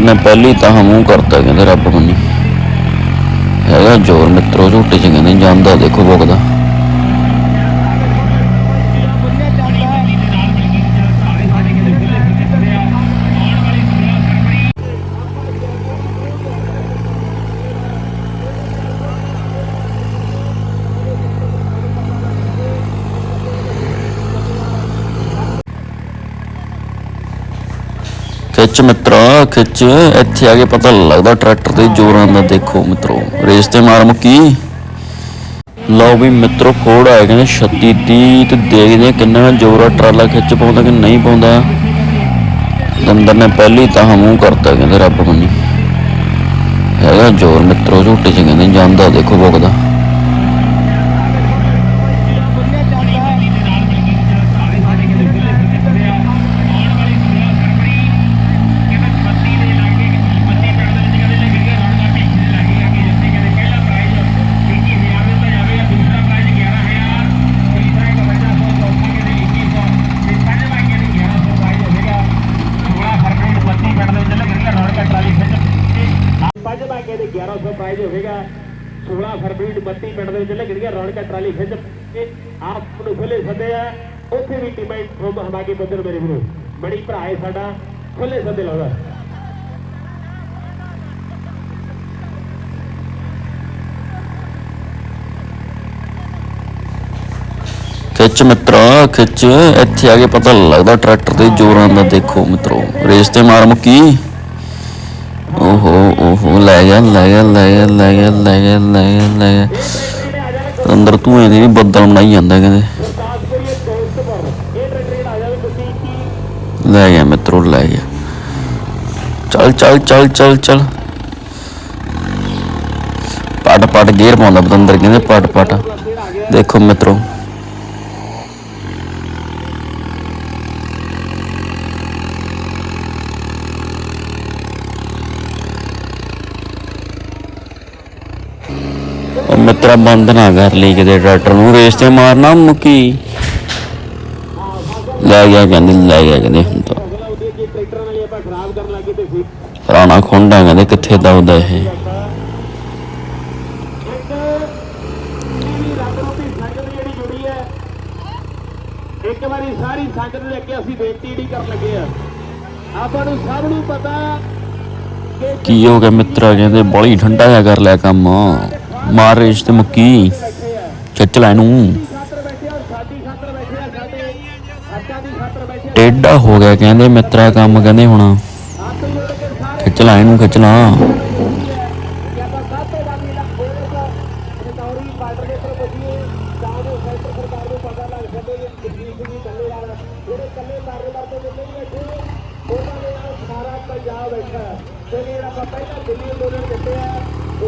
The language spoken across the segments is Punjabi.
ਨੇ ਪਹਿਲੀ ਤਾਂ ਮੂੰਹ ਕਰਤਾ, ਕਹਿੰਦੇ ਰੱਬ ਮੰਨੀ ਹੈਗਾ ਜ਼ੋਰ ਮਿੱਤਰੋ ਝੂਟੇ ਚ ਕਹਿੰਦੇ ਜਾਂਦਾ ਦੇਖੋ ਭੁਗਦਾ। ਖਿੱਚ ਮਿੱਤਰਾ, ਖਿੱਚ। ਇੱਥੇ ਆ ਕੇ ਪਤਾ ਲੱਗਦਾ ਟਰੈਕਟਰ ਦੇ ਜ਼ੋਰਾਂ ਦਾ। ਦੇਖੋ ਮਿੱਤਰੋ, ਰੇਸ ਤੇ ਮਾਰ ਮੁੱਕੀ। ਲਓ ਵੀ ਮਿੱਤਰੋ ਫੋੜ ਆਇਆ ਕਹਿੰਦੇ 36 30 ਤੇ ਦੇਖਦੇ ਕਿੰਨਾ ਜ਼ੋਰ ਟਰਾਲਾ ਖਿੱਚ ਪਾਉਂਦਾ ਕਿ ਨਹੀਂ ਪਾਉਂਦਾ। ਦੰਦਰ ਨੇ ਪਹਿਲੀ ਤਾਂ ਮੂੰਹ ਕਰਤਾ ਕਹਿੰਦੇ ਰੱਬ ਮੰਨੀ। ਹੈਗਾ ਜ਼ੋਰ ਮਿੱਤਰੋ ਝੂਟੇ ਚ ਕਹਿੰਦੇ ਜਾਂਦਾ, ਦੇਖੋ ਭੁਗਦਾ। 1100 ਪ੍ਰਾਈਜ਼ ਹੋਵੇਗਾ। 16 ਫਰਵਰੀ 32 ਪਿੰਡ ਦੇ ਵਿੱਚ ਲੱਗਣਗੀਆਂ, ਰੌਣਕਾਂ ਟਰਾਲੀ ਖਿੱਚ ਕੇ ਆਪ ਨੂੰ ਖੁੱਲੇ ਸੱਦੇ ਆ। ਉੱਥੇ ਵੀ ਟੀਮਾਂ ਫਰੋਮ ਹਮਾਗੇ ਬੱਦਰ ਮੇਰੇ ਵੀਰੋ। ਬੜੀ ਭਰਾ ਹੈ ਸਾਡਾ ਖੁੱਲੇ ਸੱਦੇ ਲਾਉਂਦਾ। ਖਿੱਚ ਮਿੱਤਰਾ, ਖਿੱਚ। ਇੱਥੇ ਆ ਕੇ ਪਤਾ ਲੱਗਦਾ ਟਰੈਕਟਰ ਦੇ ਜ਼ੋਰਾਂ ਦਾ ਦੇਖੋ ਮਿੱਤਰੋ। ਰੇਸ ਤੇ ਮਾਰ ਮੁੱਕੀ। ਓਹੋ ਲੈ ਗਿਆ ਲੈ ਗਿਆ ਲੈ ਗਿਆ ਅੰਦਰ ਧੂਏ ਦੀ ਬੱਦਲ ਬਣਾਈ ਜਾਂਦਾ ਕਹਿੰਦੇ ਲੈ ਗਿਆ ਮਿੱਤਰੋ, ਲੈ ਗਿਆ। ਚੱਲ ਚੱਲ ਚੱਲ ਚੱਲ ਚੱਲ। ਪਟ ਪਟ ਗੇਰ ਪਾਉਂਦਾ ਬਤੰਦਰ ਕਹਿੰਦੇ ਪਟ ਪਟ ਦੇਖੋ ਮਿੱਤਰੋ। ਉਹ ਮਿੱਤਰਾ ਬੰਦ ਨਾ ਕਰ ਲਈ ਕਿਤੇ ਟਰੈਕਟਰ ਨੂੰ ਰੇਸ ਤੇ ਮਾਰਨਾ ਮੁੱਕੀ ਲੈ ਗਿਆ ਕਹਿੰਦੇ ਲੈ ਗਿਆ ਕਹਿੰਦੇ ਹੁਣ ਤਾਂ। ਅਗਲਾ ਉਹਦੇ ਕੀ ਟਰੈਕਟਰਾਂ ਨਾਲ ਹੀ ਆਪਾਂ ਖਰਾਬ ਕਰਨ ਲੱਗੇ ਤੇ ਫਿਰ ਪੁਰਾਣਾ ਖੁੰਡਾ ਕਹਿੰਦੇ ਕਿੱਥੇ ਦਬਦਾ ਇਹ? ਇੱਕ ਵਾਰੀ ਸਾਰੀ ਸੰਗਤ ਦੇ ਅੱਗੇ ਅਸੀਂ ਬੇਨਤੀ ਜਿਹੜੀ ਕਰਨ ਲੱਗੇ ਆ। ਆਪਾਂ ਨੂੰ ਸਭ ਨੂੰ ਪਤਾ ਕਿ ਕੀ ਹੋ ਗਿਆ ਮਿੱਤਰਾ ਕਹਿੰਦੇ ਬੜੀ ਠੰਡਾ ਜਿਹਾ ਕਰ ਲਿਆ ਕੰਮ। ਮਾਰ ਰੇਸ ਤੇ ਮੁੱਕੀ ਬੈਠੇ ਲੈ ਇਹਨੂੰ। ਖਾਤਰ ਟੇਢਾ ਹੋ ਗਿਆ ਕਹਿੰਦੇ, ਮਿੱਤਰਾ ਕੰਮ ਕਹਿੰਦੇ ਹੁਣ। ਹੱਥ ਜੋੜ ਕੇ ਖਿੱਚ ਲੈ ਇਹਨੂੰ, ਖਿੱਚ ਲਾ। ਪੰਜਾਬ ਬੈਠਾ ਤੇ ਜਿਹੜਾ ਆਪਾਂ ਪਹਿਲਾਂ ਦਿੱਲੀ ਅੰਦੋਲਨ ਦਿੱਤੇ ਆ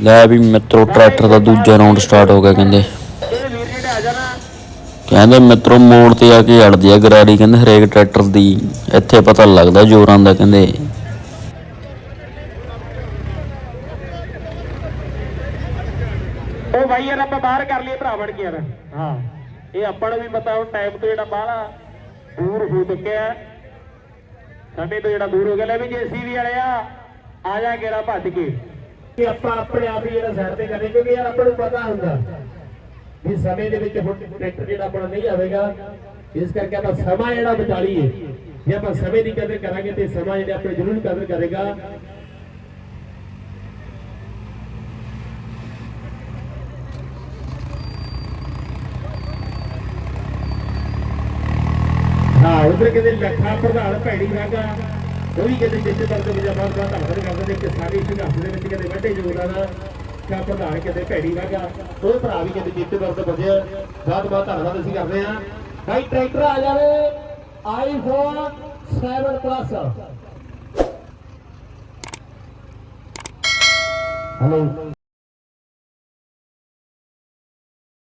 ਲੈ ਵੀ ਮਿੱਤਰੋ, ਟਰੈਕਟਰ ਦਾ ਦੂਜਾ ਰਾਉਂਡ ਸਟਾਰਟ ਹੋ ਗਿਆ ਕਹਿੰਦੇ। ਇਹ ਵੀਰ ਜਿਹੜੇ ਆ ਜਾਣਾ ਕਹਿੰਦੇ ਮਿੱਤਰੋ, ਮੋੜ ਤੇ ਆ ਕੇ ਅੜਦੀ ਆ ਗਰਾੜੀ ਕਹਿੰਦੇ ਹਰੇਕ ਟਰੈਕਟਰ ਦੀ, ਇੱਥੇ ਪਤਾ ਲੱਗਦਾ ਜ਼ੋਰਾਂ ਦਾ ਕਹਿੰਦੇ। ਉਹ ਭਾਈ ਯਾਰ, ਆਪਾਂ ਬਾਹਰ ਕਰ ਲਈਏ, ਭਰਾ ਬਣ ਕੇ ਯਾਰ। ਹਾਂ, ਇਹ ਆਪਾਂ ਨੂੰ ਵੀ ਪਤਾ, ਹੁਣ ਟਾਈਮ ਤੋਂ ਜਿਹੜਾ ਬਾਹਲਾ ਦੂਰ ਹੋ ਚੁੱਕਿਆ। ਸਾਡੇ ਤੋਂ ਜਿਹੜਾ ਦੂਰ ਹੋ ਗਿਆ, ਲੈ ਵੀ ਜੇਸੀਬੀ ਵਾਲੇ ਆ ਜਾ ਗੇੜਾ ਭੱਜ ਕੇ। ਕਿ ਆਪਾਂ ਆਪਣੇ ਆਪ ਹੀ ਜਿਹੜਾ ਸਾਈਡ ਤੇ ਕਰੇ ਕਿਉਂਕਿ ਯਾਰ ਆਪਾਂ ਨੂੰ ਪਤਾ ਹੁੰਦਾ ਵੀ ਸਮੇਂ ਦੇ ਵਿੱਚ ਹੁਣ ਟਰੈਕਟਰ ਜਿਹੜਾ ਆਪਣਾ ਨਹੀਂ ਆਵੇਗਾ, ਇਸ ਕਰਕੇ ਆਪਾਂ ਸਮਾਂ ਜਿਹੜਾ ਬਚਾ ਲਈਏ। ਜੇ ਆਪਾਂ ਸਮੇਂ ਦੀ ਕਦਰ ਕਰਾਂਗੇ ਤੇ ਸਮਾਂ ਜਿਹੜਾ ਆਪਣੇ ਜ਼ਰੂਰ ਕਦਰ ਕਰੇਗਾ। ਹਾਂ, ਉਧਰ ਕਿਤੇ ਲੱਖਾ ਪ੍ਰਧਾਨ ਭੈੜੀ ਰਾਗਾ ਉਹ ਵੀ ਕਿਤੇ ਜਿੱਤੇ ਦਰਦ ਵਿੱਚ ਬਾਦ ਬਾਦ ਧੰਨਵਾਦ ਕਰਦੇ ਨੇ ਕਿ ਸਾਡੀ ਸੰਘਰਸ਼ ਦੇ ਵਿੱਚ ਕਿਤੇ ਵੱਡੇ ਯੋਗਦਾਨ ਕਾ ਪ੍ਰਧਾਨ ਕਿਤੇ ਭੈੜੀ ਰਾਗਾ ਉਹ ਭਰਾ ਵੀ ਕਿਤੇ ਜਿੱਤੇ ਦਰਦ ਵਜਿਆ ਬਾਦ ਬਾਦ ਧੰਨਵਾਦ ਅਸੀਂ ਕਰਦੇ ਹਾਂ। ਭਾਈ ਟਰੈਕਟਰ ਆ ਜਾਵੇ ਆਈਫੋਨ 7 ਪਲੱਸ ਹਲੋ।